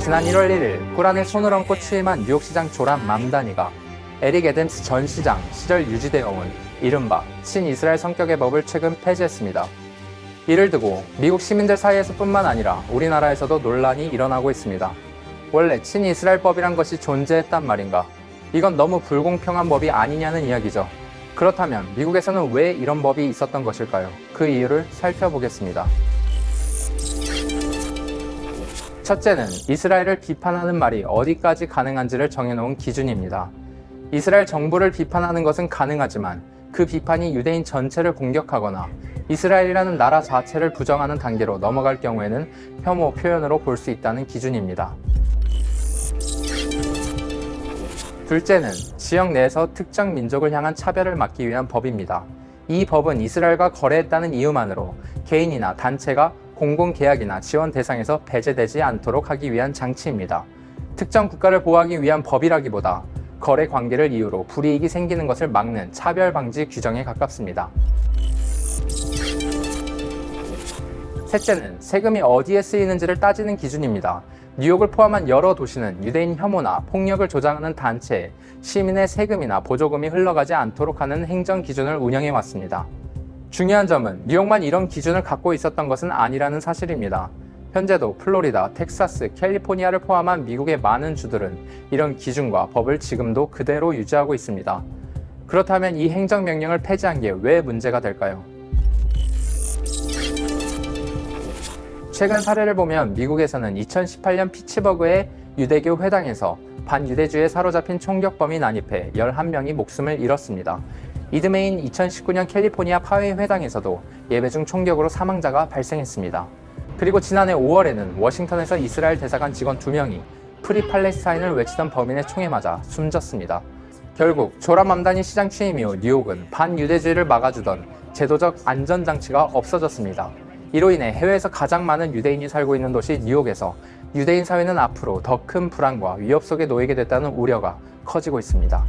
지난 1월 1일 꾸란에 손을 얹고 취임한 뉴욕시장 조람 맘다니가 에릭 애덤스 전 시장 시절 유지되어 온 이른바 친이스라엘 성격의 법을 최근 폐지했습니다. 이를 두고 미국 시민들 사이에서뿐만 아니라 우리나라에서도 논란이 일어나고 있습니다. 원래 친이스라엘 법이란 것이 존재했단 말인가? 이건 너무 불공평한 법이 아니냐는 이야기죠. 그렇다면 미국에서는 왜 이런 법이 있었던 것일까요? 그 이유를 살펴보겠습니다. 첫째는 이스라엘을 비판하는 말이 어디까지 가능한지를 정해놓은 기준입니다. 이스라엘 정부를 비판하는 것은 가능하지만 그 비판이 유대인 전체를 공격하거나 이스라엘이라는 나라 자체를 부정하는 단계로 넘어갈 경우에는 혐오 표현으로 볼 수 있다는 기준입니다. 둘째는 지역 내에서 특정 민족을 향한 차별을 막기 위한 법입니다. 이 법은 이스라엘과 거래했다는 이유만으로 개인이나 단체가 공공계약이나 지원 대상에서 배제되지 않도록 하기 위한 장치입니다. 특정 국가를 보호하기 위한 법이라기보다 거래 관계를 이유로 불이익이 생기는 것을 막는 차별 방지 규정에 가깝습니다. 셋째는 세금이 어디에 쓰이는지를 따지는 기준입니다. 뉴욕을 포함한 여러 도시는 유대인 혐오나 폭력을 조장하는 단체에 시민의 세금이나 보조금이 흘러가지 않도록 하는 행정 기준을 운영해 왔습니다. 중요한 점은 뉴욕만 이런 기준을 갖고 있었던 것은 아니라는 사실입니다. 현재도 플로리다, 텍사스, 캘리포니아를 포함한 미국의 많은 주들은 이런 기준과 법을 지금도 그대로 유지하고 있습니다. 그렇다면 이 행정명령을 폐지한 게 왜 문제가 될까요? 최근 사례를 보면 미국에서는 2018년 피츠버그의 유대교 회당에서 반유대주의에 사로잡힌 총격범이 난입해 11명이 목숨을 잃었습니다. 이듬해인 2019년 캘리포니아 파웨이 회당에서도 예배 중 총격으로 사망자가 발생했습니다. 그리고 지난해 5월에는 워싱턴에서 이스라엘 대사관 직원 2명이 프리 팔레스타인을 외치던 범인의 총에 맞아 숨졌습니다. 결국 조람 맘다니 시장 취임 이후 뉴욕은 반유대주의를 막아주던 제도적 안전장치가 없어졌습니다. 이로 인해 해외에서 가장 많은 유대인이 살고 있는 도시 뉴욕에서 유대인 사회는 앞으로 더 큰 불안과 위협 속에 놓이게 됐다는 우려가 커지고 있습니다.